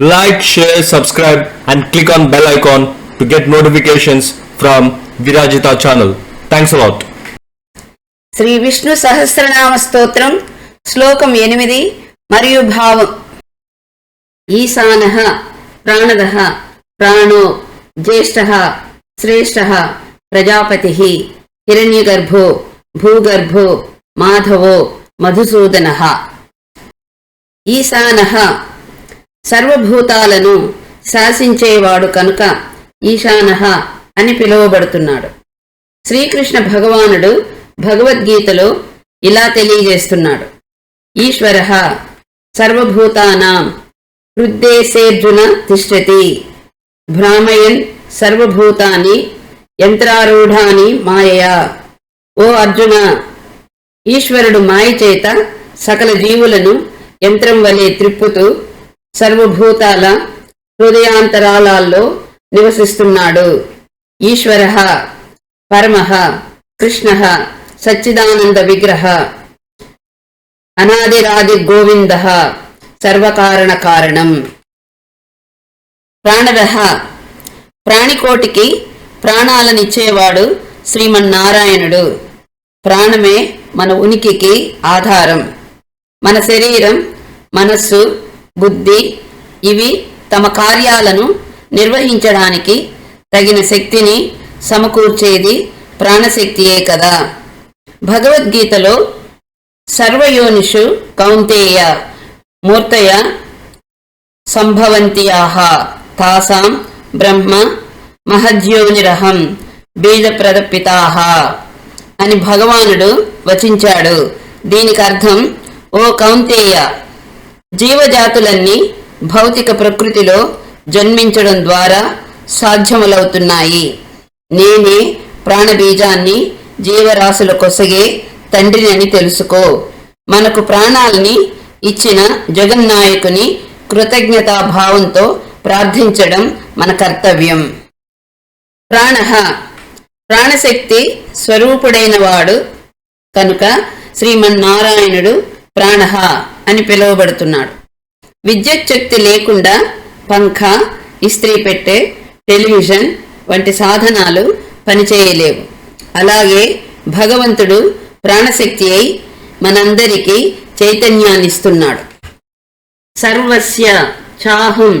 Like, share, subscribe and click on bell icon to get notifications from Virajita channel. Thanks a lot. Shri Vishnu Sahasranama స్తోత్రం శ్లోకం ఎనిమిది మరియు భావం ఈశాన ప్రాణద ప్రాణో జ్యేష్ఠ శ్రేష్ఠ ప్రజాపతి హిరణ్యగర్భో భూగర్భో మాధవో మధుసూదన ఈశాన సర్వభూతాలను శాసించేవాడు కనుక ఈశానహ అని పిలువబడుతున్నాడు. శ్రీకృష్ణ భగవానుడు భగవద్గీతలో ఇలా తెలియజేస్తున్నాడు. ఈశ్వర సర్వభూతానాం హృద్దేశేర్జున తిష్టతి భ్రామయన్ సర్వభూతాని యంత్రారూఢాని మాయయా. ఓ అర్జున ఈశ్వరుడు మాయ చేత సకల జీవులను యంత్రం వలె త్రిప్పుతూ సర్వభూతాల హృదయాంతరాలలో నివసిస్తున్నాడు. ఈశ్వర పరమ కృష్ణ సచ్చిదానంద విగ్రహ అనాదిరాది గోవింద సర్వకారణ కారణం. ప్రాణద ప్రాణికోటికి ప్రాణాలనిచ్చేవాడు శ్రీమన్నారాయణుడు. ప్రాణమే మన ఉనికికి ఆధారం. మన శరీరం మనస్సు బుద్ధి ఇవి తమ కార్యాలను నిర్వహించడానికి తగిన శక్తిని సమకూర్చేది ప్రాణశక్తియే కదా. భగవద్గీతలో సర్వయోనిషు కౌంతేయ మూర్తయ సంభవంతియాహ తాసాం బ్రహ్మ మహద్యోనిరహం బీజప్రదపితాహ అని భగవానుడు వచించాడు. దీనికి అర్థం ఓ కౌంతేయ జీవజాతులన్నీ భౌతిక ప్రకృతిలో జన్మించడం ద్వారా సాధ్యములవుతున్నాయి. నేనే ప్రాణబీజాన్ని జీవరాశుల కొసగే తండ్రినని తెలుసుకో. మనకు ప్రాణాల్ని ఇచ్చిన జగన్నాయకుని కృతజ్ఞతాభావంతో ప్రార్థించడం మన కర్తవ్యం. ప్రాణ. ప్రాణశక్తి స్వరూపుడైన వాడు కనుక శ్రీమన్నారాయణుడు ప్రాణ. అని పిలువబడుతున్నాడు. విద్యుత్ శక్తి లేకుండా పంఖ ఇస్త్రీ పెట్టె టెలివిజన్ వంటి సాధనాలు పనిచేయలేవు. అలాగే భగవంతుడు ప్రాణశక్తి అయి మనందరికీ చైతన్యాన్నిస్తున్నాడు. సర్వస్య చాహం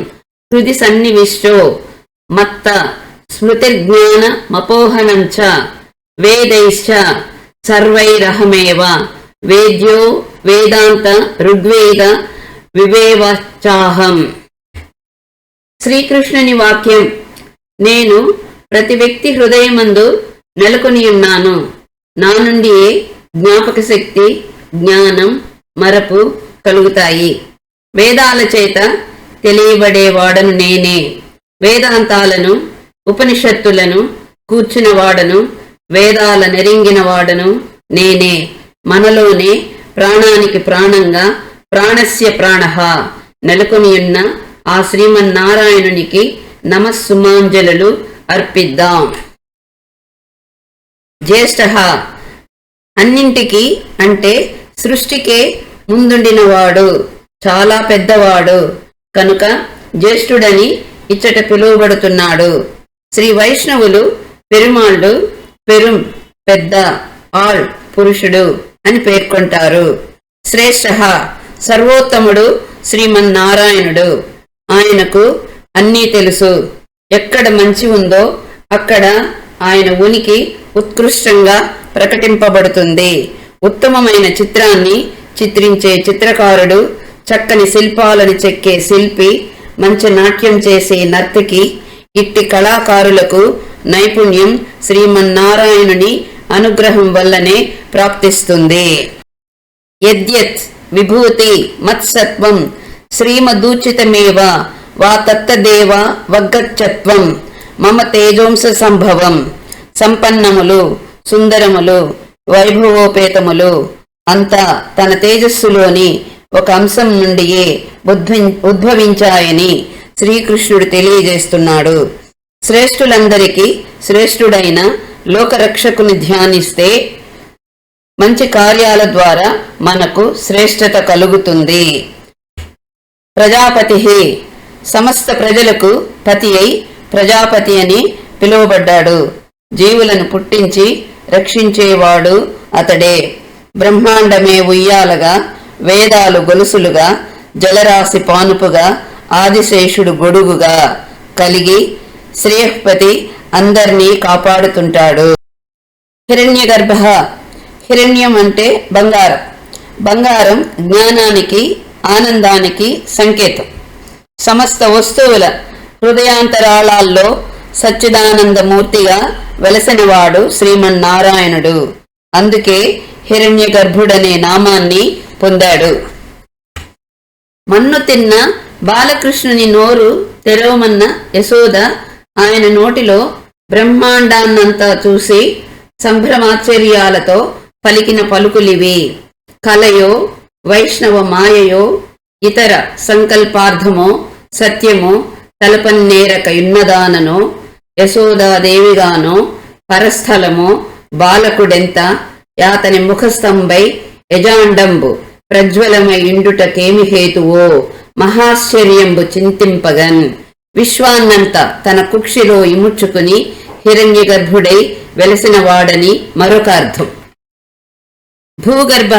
హృది సన్నివిష్టో మత్త స్మృతిర్జ్ఞాన మపోహనం చ వేదైశ్చ సర్వైరహమేవ వేద్యో వేదాంత ఋగ్వేద వివేవచాహం శ్రీకృష్ణుని వాక్యం నేను ప్రతి వ్యక్తి హృదయమందు నెలకొని ఉన్నాను. నా నుండియే జ్ఞాపక శక్తి జ్ఞానం మరపు కలుగుతాయి. వేదాల చేత తెలియబడేవాడను నేనే. వేదాంతాలను ఉపనిషత్తులను కూర్చున్నవాడను వేదాల నెరింగిన వాడను నేనే. మనలోనే ప్రాణానికి ప్రాణంగా ప్రాణస్య ప్రాణ. నెలకొనియున్న ఆ శ్రీమన్నారాయణునికి నమస్సుమాంజలు అర్పిద్దాం. జ్యేష్ఠ. అన్నింటికి అంటే సృష్టికే ముందుండినవాడు చాలా పెద్దవాడు. కనుక జ్యేష్ఠుడని ఇచ్చట పిలువబడుతున్నాడు. శ్రీ వైష్ణవులు పెరుమాళ్ళు పెరుం పెద్ద ఆల్ పురుషుడు. అని పేర్కొంటారు. శ్రేష్ఠ సర్వోత్తముడు శ్రీమన్నారాయణుడు. ఆయనకు అన్నీ తెలుసు. ఎక్కడ మంచి ఉందో అక్కడ ఆయన ఉనికి ఉత్కృష్టంగా ప్రకటింపబడుతుంది. ఉత్తమమైన చిత్రాన్ని చిత్రించే చిత్రకారుడు చక్కని శిల్పాలను చెక్కే శిల్పి మంచి నాట్యం చేసే నర్తకి ఇట్టి కళాకారులకు నైపుణ్యం శ్రీమన్నారాయణుని అనుగ్రహం వల్లనే ప్రాప్తిస్తుంది. యద్యత్ విభూతి మత్సత్వం శ్రీమదూచితమేవ వా తత్తదేవ వగ్గచ్చత్వం మమ తేజోంస సంభవం సంపన్నములు సుందరములు వైభవోపేతములు. అంతా తన తేజస్సులోని ఒక అంశం నుండియే ఉద్భవి ఉద్భవించాయని శ్రీకృష్ణుడు తెలియజేస్తున్నాడు. శ్రేష్ఠులందరికీ శ్రేష్ఠుడైన లోకరక్షకుని ధ్యానిస్తే మంచి కార్యాల ద్వారా మనకు శ్రేష్టత కలుగుతుంది. ప్రజాపతి సమస్త ప్రజలకు పతి అయి ప్రజాపతి అని పిలువబడ్డాడు. జీవులను పుట్టించి రక్షించేవాడు అతడే. బ్రహ్మాండమే ఉయ్యాలగా వేదాలు గొలుసులుగా జలరాశి పానుపుగా ఆదిశేషుడు గొడుగుగా కలిగి శ్రేయపతి అందర్నీ కాపాడుతుంటాడు. హిరణ్యగర్భ హిరణ్యం అంటే బంగారం. బంగారం జ్ఞానానికి ఆనందానికి సంకేతం. సమస్త వస్తువుల హృదయాంతరాళాల్లో సచ్చిదానందమూర్తిగా వెలసనివాడు శ్రీమన్నారాయణుడు. అందుకే హిరణ్య గర్భుడనే నామాన్ని పొందాడు. మన్ను తిన్న బాలకృష్ణుని నోరు తెరవమన్న యశోద ఆయన నోటిలో బ్రహ్మాండాన్నంతా చూసి సంభ్రమాశ్చర్యాలతో పలికిన పలుకులివే. కలయో వైష్ణవ మాయయో ఇతర సంకల్పార్థమో సత్యమో తలపన్నేరక యున్నదాననో యశోదాదేవిగానో పరస్థలమో బాలకుడెంత యాతని ముఖస్తంభై యజాండంబు ప్రజ్వలమై ఇండుటకేమి హేతువో మహాశ్చర్యంబు చింతింపగన్. విశ్వాన్నంత తన కుక్షిలో ఇముడ్చుకుని హిరణ్యగర్భుడై గర్భుడై మరొక అర్థం భూగర్భ.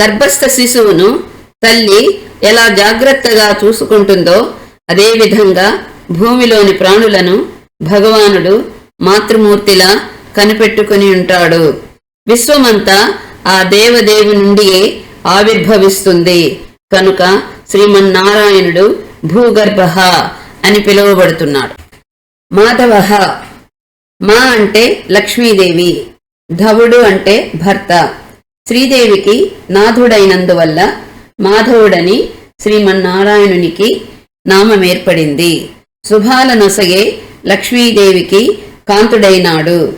గర్భస్థ శిశువును తల్లి ఎలా జాగ్రత్తగా చూసుకుంటుందో అదేవిధంగా భూమిలోని ప్రాణులను భగవానుడు మాతృమూర్తిలా కనిపెట్టుకుని ఉంటాడు. విశ్వమంతా ఆ దేవదేవి నుండియే ఆవిర్భవిస్తుంది. కనుక శ్రీమన్నారాయణుడు భూగర్భ అని పిలువబడుతున్నాడు. మాధవ. మా అంటే లక్ష్మీదేవి. ధవుడు అంటే భర్త. శ్రీదేవికి నాథుడైనందువల్ల మాధవుడని శ్రీమన్నారాయణునికి నామం ఏర్పడింది శుభాల నొసగే లక్ష్మీదేవికి కాంతుడైనాడు.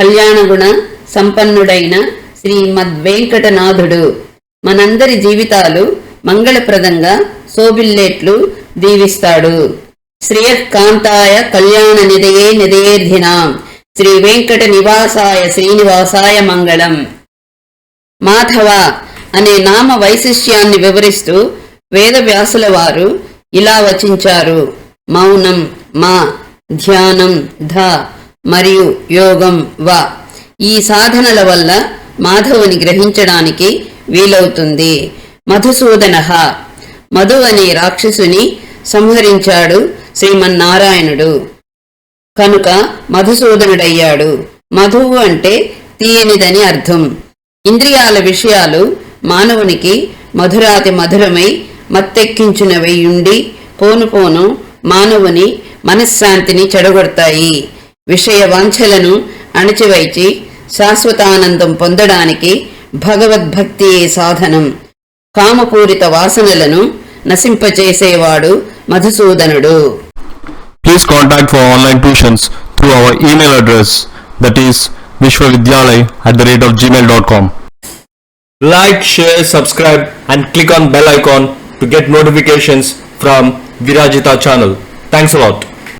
కళ్యాణగుణ సంపన్నుడైన శ్రీమద్వెంకటనాథుడు. మనందరి జీవితాలు మంగళప్రదంగా శోభిల్లేట్లు దీవిస్తాడు. శ్రేయకాంతాయ కళ్యాణ నిదయే నిదయేర్ధినాం శ్రీ వెంకట నివాసాయ శ్రీనివాసాయ మంగళం. మాధవ అనే నామ వైశిష్యాన్ని వివరిస్తూ వేదవ్యాసుల వారు ఇలా వచించారు. మౌనం మా ధ్యానం ధ మరియు యోగం వ ఈ సాధనల వల్ల మాధవుని గ్రహించడానికి వీలవుతుంది. మధుసూదన మధు అనే రాక్షసుని సంహరించాడు శ్రీమన్నారాయణుడు. కనుక మధుసూదనుడయ్యాడు. మధువు అంటే తీయనిదని అర్థం. ఇంద్రియాల విషయాలు మానవునికి మధురాతి మధురమై మత్తెక్కించినవై ఉండి పోను పోను మానవుని మనశ్శాంతిని చెడగొడతాయి. విషయ వాంఛలను అణచివైచి శాశ్వతానందం పొందడానికి భగవద్భక్తియే సాధనం. కామపూరిత వాసనలను నశింపచేసేవాడు మధుసూదనుడు. Please contact for online tuitions through our email address that is vishwavidyalay at the rate of gmail.com. Like, share, subscribe and click on bell icon to get notifications from Virajita channel. Thanks a lot.